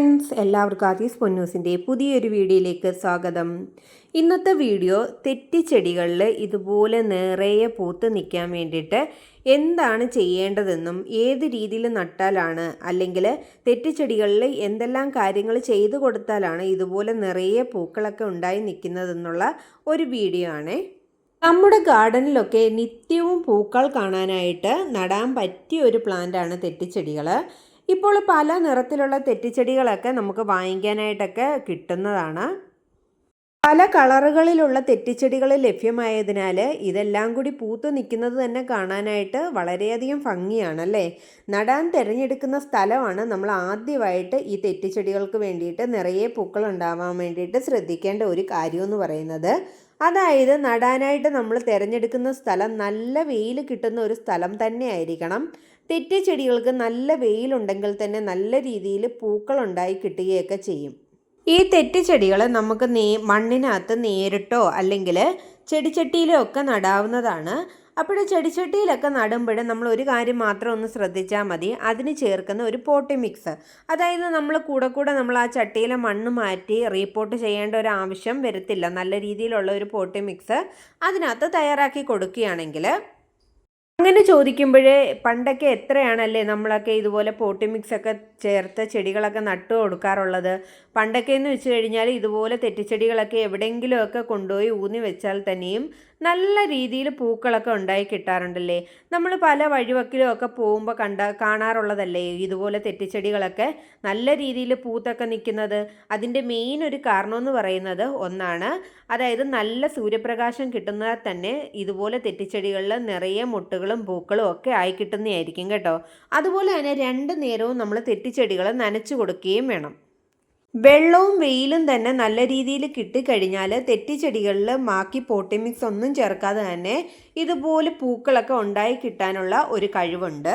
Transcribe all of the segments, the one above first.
Friends എല്ലാവർക്കും ആദീസ് പൊന്നൂസിന്റെ പുതിയൊരു വീഡിയോയിലേക്ക് സ്വാഗതം. ഇന്നത്തെ വീഡിയോ തെറ്റിച്ചെടികളിൽ ഇതുപോലെ നിറയെ പൂത്ത് നിൽക്കാൻ വേണ്ടിയിട്ട് എന്താണ് ചെയ്യേണ്ടതെന്നും ഏത് രീതിയിൽ നട്ടാലാണ് അല്ലെങ്കിൽ തെറ്റിച്ചെടികളിൽ എന്തെല്ലാം കാര്യങ്ങൾ ചെയ്തു കൊടുത്താലാണ് ഇതുപോലെ നിറയെ പൂക്കളൊക്കെ ഉണ്ടായി നിൽക്കുന്നതെന്നുള്ള ഒരു വീഡിയോ ആണ്. നമ്മുടെ ഗാർഡനിലൊക്കെ നിത്യവും പൂക്കൾ കാണാനായിട്ട് നടാൻ പറ്റിയ ഒരു പ്ലാന്റാണ് തെറ്റിച്ചെടികൾ ഇപ്പോൾ പല നിറത്തിലുള്ള തെറ്റിച്ചെടികളൊക്കെ നമുക്ക് വാങ്ങിക്കാനായിട്ടൊക്കെ കിട്ടുന്നതാണ്. പല കളറുകളിലുള്ള തെറ്റിച്ചെടികൾ ലഭ്യമായതിനാൽ ഇതെല്ലാം കൂടി പൂത്തു നിൽക്കുന്നത് തന്നെ കാണാനായിട്ട് വളരെയധികം ഭംഗിയാണല്ലേ? നടാൻ തിരഞ്ഞെടുക്കുന്ന സ്ഥലമാണ് നമ്മൾ ആദ്യമായിട്ട് ഈ തെറ്റിച്ചെടികൾക്ക് വേണ്ടിയിട്ട് നിറയെ പൂക്കൾ ഉണ്ടാവാൻ വേണ്ടിയിട്ട് ശ്രദ്ധിക്കേണ്ട ഒരു കാര്യമെന്ന് പറയുന്നത്. അതായത് നടാനായിട്ട് നമ്മൾ തിരഞ്ഞെടുക്കുന്ന സ്ഥലം നല്ല വെയിൽ കിട്ടുന്ന ഒരു സ്ഥലം തന്നെ ആയിരിക്കണം തെറ്റി ചെടികൾക്ക് നല്ല വെയിലുണ്ടെങ്കിൽ തന്നെ നല്ല രീതിയിൽ പൂക്കൾ ഉണ്ടായി കിട്ടുകയൊക്കെ ചെയ്യും. ഈ തെറ്റി ചെടികൾ നമുക്ക് നേ മണ്ണിനകത്ത് നേരിട്ടോ അല്ലെങ്കിൽ ചെടിച്ചട്ടിയിലോ ഒക്കെ നടാവുന്നതാണ്. അപ്പോൾ ചെടിച്ചട്ടിയിലൊക്കെ നടുമ്പോൾ നമ്മൾ ഒരു കാര്യം മാത്രം ഒന്ന് ശ്രദ്ധിച്ചാൽ മതി. അതിന് ചേർക്കുന്ന ഒരു പോട്ടി മിക്സ്. അതായത് നമ്മൾ കൂടെ കൂടെ നമ്മൾ ആ ചട്ടിയിലെ മണ്ണ് മാറ്റി റീപോർട്ട് ചെയ്യേണ്ട ഒരു ആവശ്യം വരത്തില്ല. നല്ല രീതിയിലുള്ള ഒരു പോട്ടി മിക്സ് അതിനകത്ത് തയ്യാറാക്കി കൊടുക്കുകയാണെങ്കിൽ അങ്ങനെ ചോദിക്കുമ്പോഴേ പണ്ടൊക്കെ എത്രയാണല്ലേ നമ്മളൊക്കെ ഇതുപോലെ പോട്ടി മിക്സ് ഒക്കെ ചേർത്ത് ചെടികളൊക്കെ നട്ടു കൊടുക്കാറുള്ളത്? പണ്ടൊക്കെ എന്ന് വെച്ച് കഴിഞ്ഞാൽ ഇതുപോലെ തെറ്റിച്ചെടികളൊക്കെ എവിടെയെങ്കിലുമൊക്കെ കൊണ്ടുപോയി ഊന്നി വെച്ചാൽ തന്നെയും നല്ല രീതിയിൽ പൂക്കളൊക്കെ ഉണ്ടായി കിട്ടാറുണ്ടല്ലേ? നമ്മൾ പല വഴിവക്കിലും ഒക്കെ പോകുമ്പോൾ കണ്ട കാണാറുള്ളതല്ലേ ഇതുപോലെ തെറ്റിച്ചെടികളൊക്കെ നല്ല രീതിയിൽ പൂത്തൊക്കെ നിൽക്കുന്നത്? അതിന്റെ മെയിൻ ഒരു കാരണമെന്ന് പറയുന്നത് ഒന്നാണ്. അതായത് നല്ല സൂര്യപ്രകാശം കിട്ടുന്ന തന്നെ ഇതുപോലെ തെറ്റിച്ചെടികളിൽ നിറയെ മുട്ടുകളും പൂക്കളും ഒക്കെ ആയി കിട്ടുന്നതായിരിക്കും കേട്ടോ. അതുപോലെ തന്നെ രണ്ട് നേരവും നമ്മൾ തെറ്റിച്ചെടികൾ നനച്ചു കൊടുക്കുകയും വേണം. വെള്ളവും വെയിലും തന്നെ നല്ല രീതിയിൽ കിട്ടിക്കഴിഞ്ഞാൽ തെറ്റിച്ചെടികളിൽ മാക്കി പോട്ടിമിക്സ് ഒന്നും ചേർക്കാതെ തന്നെ ഇതുപോലെ പൂക്കളൊക്കെ ഉണ്ടായി കിട്ടാനുള്ള ഒരു കഴിവുണ്ട്.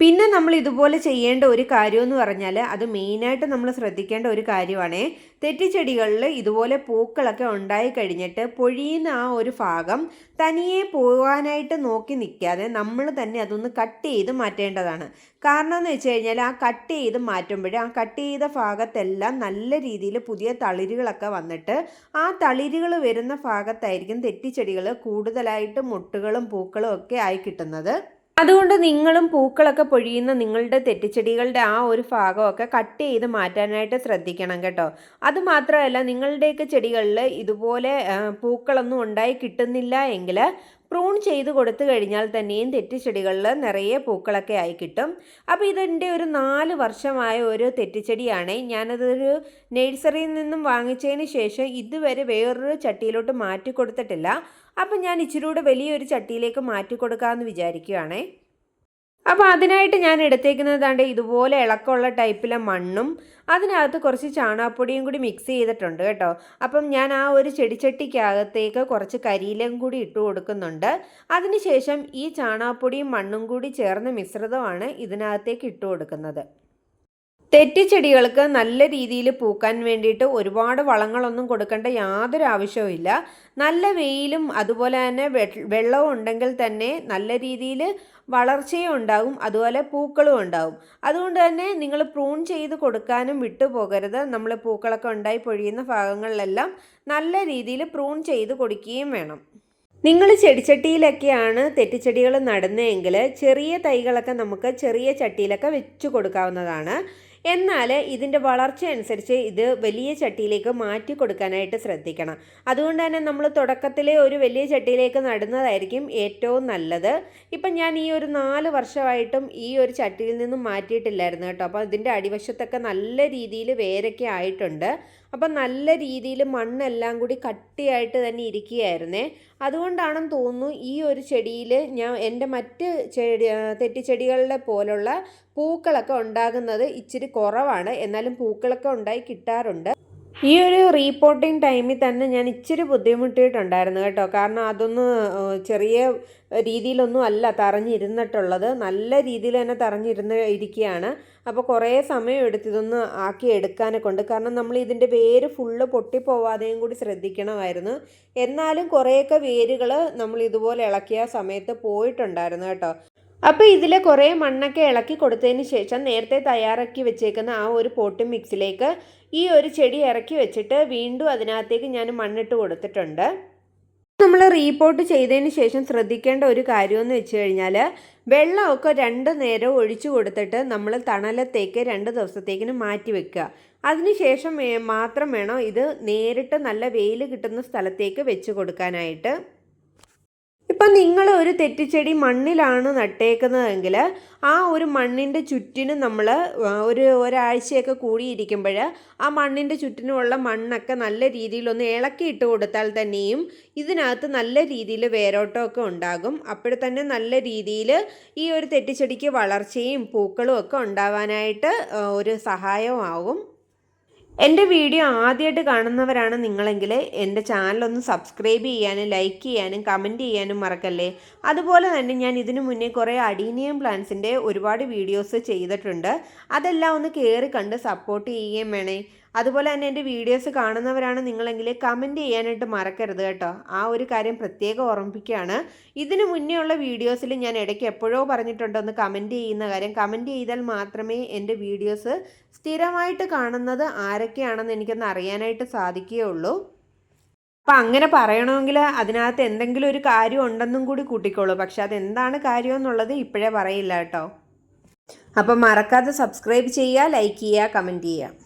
പിന്നെ നമ്മൾ ഇതുപോലെ ചെയ്യേണ്ട ഒരു കാര്യമെന്ന് പറഞ്ഞാൽ അത് മെയിനായിട്ട് നമ്മൾ ശ്രദ്ധിക്കേണ്ട ഒരു കാര്യമാണ്. തെറ്റിച്ചെടികളിൽ ഇതുപോലെ പൂക്കളൊക്കെ ഉണ്ടായി കഴിഞ്ഞിട്ട് പൊഴിയുന്ന ആ ഒരു ഭാഗം തനിയെ പോകാനായിട്ട് നോക്കി നിൽക്കാതെ നമ്മൾ തന്നെ അതൊന്ന് കട്ട് ചെയ്ത് മാറ്റേണ്ടതാണ്. കാരണം എന്ന് വെച്ച് കഴിഞ്ഞാൽ ആ കട്ട് ചെയ്ത് മാറ്റുമ്പോൾ ആ കട്ട് ചെയ്ത ഭാഗത്തെല്ലാം നല്ല രീതിയിൽ പുതിയ തളിരുകളൊക്കെ വന്നിട്ട് ആ തളിരുകൾ വരുന്ന ഭാഗത്തായിരിക്കും തെറ്റിച്ചെടികൾ കൂടുതലായിട്ട് മുട്ടുകളും പൂക്കളും ഒക്കെ ആയി കിട്ടുന്നത്. അതുകൊണ്ട് നിങ്ങളും പൂക്കളൊക്കെ പൊഴിയുന്ന നിങ്ങളുടെ തെറ്റിച്ചെടികളുടെ ആ ഒരു ഭാഗമൊക്കെ കട്ട് ചെയ്ത് മാറ്റാനായിട്ട് ശ്രദ്ധിക്കണം കേട്ടോ. അതുമാത്രമല്ല നിങ്ങളുടെയൊക്കെ ചെടികളിൽ ഇതുപോലെ പൂക്കളൊന്നും ഉണ്ടായി കിട്ടുന്നില്ല എങ്കിൽ പ്രൂൺ ചെയ്ത് കൊടുത്തു കഴിഞ്ഞാൽ തന്നെയും തെറ്റിച്ചെടികളിൽ നിറയെ പൂക്കളൊക്കെ ആയി കിട്ടും. അപ്പോൾ ഇതെന്റെ ഒരു നാല് വർഷമായ ഒരു തെറ്റിച്ചെടിയാണ് ഞാനതൊരു നഴ്സറിയിൽ നിന്നും വാങ്ങിച്ചതിന് ശേഷം ഇതുവരെ വേറൊരു ചട്ടിയിലോട്ട് മാറ്റി കൊടുത്തിട്ടില്ല. അപ്പം ഞാൻ ഇച്ചിരി കൂടെ വലിയൊരു ചട്ടിയിലേക്ക് മാറ്റി കൊടുക്കാമെന്ന് വിചാരിക്കുകയാണേ അപ്പോൾ അതിനായിട്ട് ഞാൻ എടുത്തേക്കുന്നത് ഇതുപോലെ ഇളക്കമുള്ള ടൈപ്പിലെ മണ്ണും അതിനകത്ത് കുറച്ച് ചാണകപ്പൊടിയും കൂടി മിക്സ് ചെയ്തിട്ടുണ്ട് കേട്ടോ. അപ്പം ഞാൻ ആ ഒരു ചെടിച്ചട്ടിക്കകത്തേക്ക് കുറച്ച് കരിയിലും കൂടി ഇട്ട് കൊടുക്കുന്നുണ്ട്. അതിനുശേഷം ഈ ചാണകപ്പൊടിയും മണ്ണും കൂടി ചേർന്ന മിശ്രിതമാണ് ഇതിനകത്തേക്ക് ഇട്ട് കൊടുക്കുന്നത്. തെറ്റിച്ചെടികൾക്ക് നല്ല രീതിയിൽ പൂക്കാൻ വേണ്ടിയിട്ട് ഒരുപാട് വളങ്ങളൊന്നും കൊടുക്കേണ്ട യാതൊരു ആവശ്യവുമില്ല നല്ല വെയിലും അതുപോലെ തന്നെ വെള്ളവും ഉണ്ടെങ്കിൽ തന്നെ നല്ല രീതിയിൽ വളർച്ചയും ഉണ്ടാകും. അതുപോലെ പൂക്കളും ഉണ്ടാകും. അതുകൊണ്ട് തന്നെ നിങ്ങൾ പ്രൂൺ ചെയ്ത് കൊടുക്കാനും വിട്ടുപോകരുത് നമ്മൾ പൂക്കളൊക്കെ ഉണ്ടായി പൊഴിയുന്ന ഭാഗങ്ങളിലെല്ലാം നല്ല രീതിയിൽ പ്രൂൺ ചെയ്ത് കൊടുക്കുകയും വേണം. നിങ്ങൾ ചെടിച്ചട്ടിയിലൊക്കെയാണ് തെറ്റിച്ചെടികൾ നടുന്നതെങ്കിൽ ചെറിയ തൈകളൊക്കെ നമുക്ക് ചെറിയ ചട്ടിയിലൊക്കെ വെച്ച് കൊടുക്കാവുന്നതാണ്. എന്നാൽ ഇതിന്റെ വളർച്ച അനുസരിച്ച് ഇത് വലിയ ചട്ടിയിലേക്ക് മാറ്റി കൊടുക്കാനായിട്ട് ശ്രദ്ധിക്കണം. അതുകൊണ്ട് തന്നെ നമ്മൾ തുടക്കത്തിലെ ഒരു വലിയ ചട്ടിയിലേക്ക് നടുന്നതായിരിക്കും ഏറ്റവും നല്ലത്. ഇപ്പം ഞാൻ ഈ ഒരു നാല് വർഷമായിട്ടും ഈ ഒരു ചട്ടിയിൽ നിന്നും മാറ്റിയിട്ടില്ലായിരുന്നു കേട്ടോ. അപ്പോൾ ഇതിന്റെ അടിവശത്തൊക്കെ നല്ല രീതിയിൽ വേരൊക്കെ ആയിട്ടുണ്ട്. അപ്പം നല്ല രീതിയിൽ മണ്ണെല്ലാം കൂടി കട്ടിയായിട്ട് തന്നെ ഇരിക്കുകയായിരുന്നേ. അതുകൊണ്ടാണെന്ന് തോന്നുന്നു ഈ ഒരു ചെടിയിൽ ഞാൻ എന്റെ മറ്റ് ചെടി തെറ്റിച്ചെടികളുടെ പോലുള്ള പൂക്കളൊക്കെ ഉണ്ടാകുന്നത് ഇച്ചിരി കുറവാണ്. എന്നാലും പൂക്കളൊക്കെ ഉണ്ടായി കിട്ടാറുണ്ട്. ഈ ഒരു റീപോർട്ടിംഗ് ടൈമിൽ തന്നെ ഞാൻ ഇച്ചിരി ബുദ്ധിമുട്ടിയിട്ടുണ്ടായിരുന്നു കേട്ടോ. കാരണം അതൊന്ന് ചെറിയ രീതിയിലൊന്നും അല്ല തറഞ്ഞിരുന്നിട്ടുള്ളത്. നല്ല രീതിയിൽ തന്നെ തറഞ്ഞിരുന്ന് ഇരിക്കുകയാണ്. അപ്പോൾ കുറേ സമയം എടുത്ത് ഇതൊന്ന് ആക്കി എടുക്കാനെ കൊണ്ട്. കാരണം നമ്മൾ ഇതിന്റെ വേര് ഫുള്ള് പൊട്ടിപ്പോവാതെയും കൂടി ശ്രദ്ധിക്കണമായിരുന്നു. എന്നാലും കുറേയൊക്കെ വേരുകൾ നമ്മൾ ഇതുപോലെ ഇളക്കിയ സമയത്ത് പോയിട്ടുണ്ടായിരുന്നു കേട്ടോ. അപ്പോൾ ഇതിൽ കുറേ മണ്ണൊക്കെ ഇളക്കി കൊടുത്തതിന് ശേഷം നേരത്തെ തയ്യാറാക്കി വെച്ചേക്കുന്ന ആ ഒരു പോട്ടും മിക്സിലേക്ക് ഈ ഒരു ചെടി ഇറക്കി വെച്ചിട്ട് വീണ്ടും അതിനകത്തേക്ക് ഞാൻ മണ്ണിട്ട് കൊടുത്തിട്ടുണ്ട്. നമ്മൾ റീപോർട്ട് ചെയ്തതിന് ശേഷം ശ്രദ്ധിക്കേണ്ട ഒരു കാര്യമെന്ന് വെച്ച് കഴിഞ്ഞാൽ വെള്ളമൊക്കെ രണ്ട് നേരം ഒഴിച്ചു കൊടുത്തിട്ട് നമ്മൾ തണലത്തേക്ക് രണ്ട് ദിവസത്തേക്കിന് മാറ്റി വെക്കുക. അതിനുശേഷം ശേഷം മാത്രം വേണം ഇത് നേരിട്ട് നല്ല വെയിൽ കിട്ടുന്ന സ്ഥലത്തേക്ക് വെച്ച് കൊടുക്കാനായിട്ട്. ഇപ്പം നിങ്ങൾ ഒരു തെറ്റിച്ചെടി മണ്ണിലാണ് നട്ടേക്കുന്നതെങ്കിൽ ആ ഒരു മണ്ണിന്റെ ചുറ്റിനും നമ്മൾ ഒരു ഒരാഴ്ചയൊക്കെ കൂടിയിരിക്കുമ്പോൾ ആ മണ്ണിന്റെ ചുറ്റിനുമുള്ള മണ്ണൊക്കെ നല്ല രീതിയിലൊന്ന് ഇളക്കിയിട്ട് കൊടുത്താൽ തന്നെയും ഇതിനകത്ത് നല്ല രീതിയിൽ വേരോട്ടമൊക്കെ ഉണ്ടാകും. അപ്പോഴത്തന്നെ തന്നെ നല്ല രീതിയിൽ ഈ ഒരു തെറ്റിച്ചെടിക്ക് വളർച്ചയും പൂക്കളും ഒക്കെ ഉണ്ടാവാനായിട്ട് ഒരു സഹായമാവും എന്റെ വീഡിയോ ആദ്യമായിട്ട് കാണുന്നവരാണ് നിങ്ങളെങ്കിൽ എന്റെ ചാനലൊന്ന് സബ്സ്ക്രൈബ് ചെയ്യാനും ലൈക്ക് ചെയ്യാനും കമന്റ് ചെയ്യാനും മറക്കല്ലേ? അതുപോലെ തന്നെ ഞാൻ ഇതിനു മുന്നേ കുറേ അഡീനിയം പ്ലാന്റ്സിന്റെ ഒരുപാട് വീഡിയോസ് ചെയ്തിട്ടുണ്ട്. അതെല്ലാം ഒന്ന് കയറി കണ്ട് സപ്പോർട്ട് ചെയ്യുകയും വേണേ. അതുപോലെ തന്നെ എന്റെ വീഡിയോസ് കാണുന്നവരാണ് നിങ്ങളെങ്കിൽ കമന്റ് ചെയ്യാനായിട്ട് മറക്കരുത് കേട്ടോ. ആ ഒരു കാര്യം പ്രത്യേകം ഓർമ്മിപ്പിക്കുകയാണ്. ഇതിനു മുന്നേ ഉള്ള വീഡിയോസിൽ ഞാൻ ഇടയ്ക്ക് എപ്പോഴോ പറഞ്ഞിട്ടുണ്ട് എന്ന് കമന്റ് ചെയ്യുന്ന കാര്യം. കമന്റ് ചെയ്താൽ മാത്രമേ എന്റെ വീഡിയോസ് സ്ഥിരമായിട്ട് കാണുന്നത് ആരൊക്കെയാണെന്ന് എനിക്കൊന്ന് അറിയാനായിട്ട് സാധിക്കുകയുള്ളൂ. അപ്പം അങ്ങനെ പറയണമെങ്കിൽ അതിനകത്ത് എന്തെങ്കിലും ഒരു കാര്യം ഉണ്ടെന്നും കൂടി കൂട്ടിക്കോളൂ. പക്ഷെ അതെന്താണ് കാര്യം എന്നുള്ളത് ഇപ്പോഴേ പറയില്ല കേട്ടോ. അപ്പം മറക്കാതെ സബ്സ്ക്രൈബ് ചെയ്യുക ലൈക്ക് ചെയ്യുക കമന്റ് ചെയ്യുക.